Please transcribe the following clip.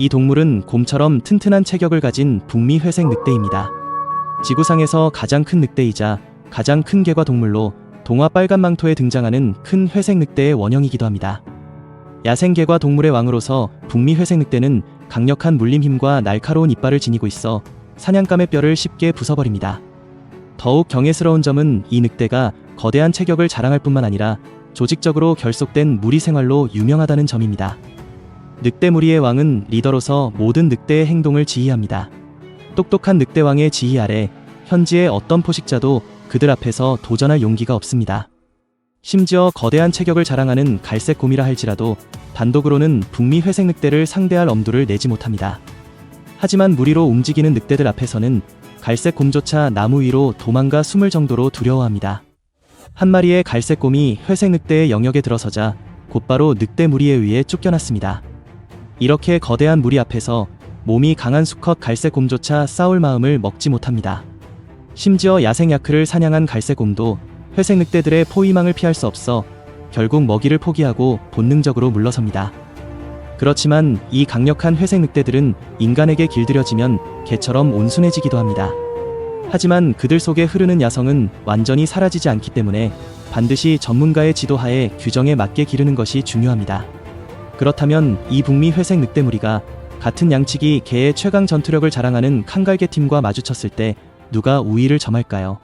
이 동물은 곰처럼 튼튼한 체격을 가진 북미 회색 늑대입니다. 지구상에서 가장 큰 늑대이자 가장 큰 개과 동물로 동화 빨간 망토에 등장하는 큰 회색 늑대의 원형이기도 합니다. 야생 개과 동물의 왕으로서 북미 회색 늑대는 강력한 물림 힘과 날카로운 이빨을 지니고 있어 사냥감의 뼈를 쉽게 부숴버립니다. 더욱 경애스러운 점은 이 늑대가 거대한 체격을 자랑할 뿐만 아니라 조직적으로 결속된 무리 생활로 유명하다는 점입니다. 늑대 무리의 왕은 리더로서 모든 늑대의 행동을 지휘합니다. 똑똑한 늑대왕의 지휘 아래 현지의 어떤 포식자도 그들 앞에서 도전할 용기가 없습니다. 심지어 거대한 체격을 자랑하는 갈색 곰이라 할지라도 단독으로는 북미 회색 늑대를 상대할 엄두를 내지 못합니다. 하지만 무리로 움직이는 늑대들 앞에서는 갈색 곰조차 나무 위로 도망가 숨을 정도로 두려워합니다. 한 마리의 갈색 곰이 회색 늑대의 영역에 들어서자 곧바로 늑대 무리에 의해 쫓겨났습니다. 이렇게 거대한 무리 앞에서 몸이 강한 수컷 갈색 곰조차 싸울 마음을 먹지 못합니다. 심지어 야생 야크를 사냥한 갈색 곰도 회색 늑대들의 포위망을 피할 수 없어 결국 먹이를 포기하고 본능적으로 물러섭니다. 그렇지만 이 강력한 회색 늑대들은 인간에게 길들여지면 개처럼 온순해지기도 합니다. 하지만 그들 속에 흐르는 야성은 완전히 사라지지 않기 때문에 반드시 전문가의 지도하에 규정에 맞게 기르는 것이 중요합니다. 그렇다면 이 북미 회색 늑대 무리가 같은 양치기 개의 최강 전투력을 자랑하는 칸갈개 팀과 마주쳤을 때 누가 우위를 점할까요?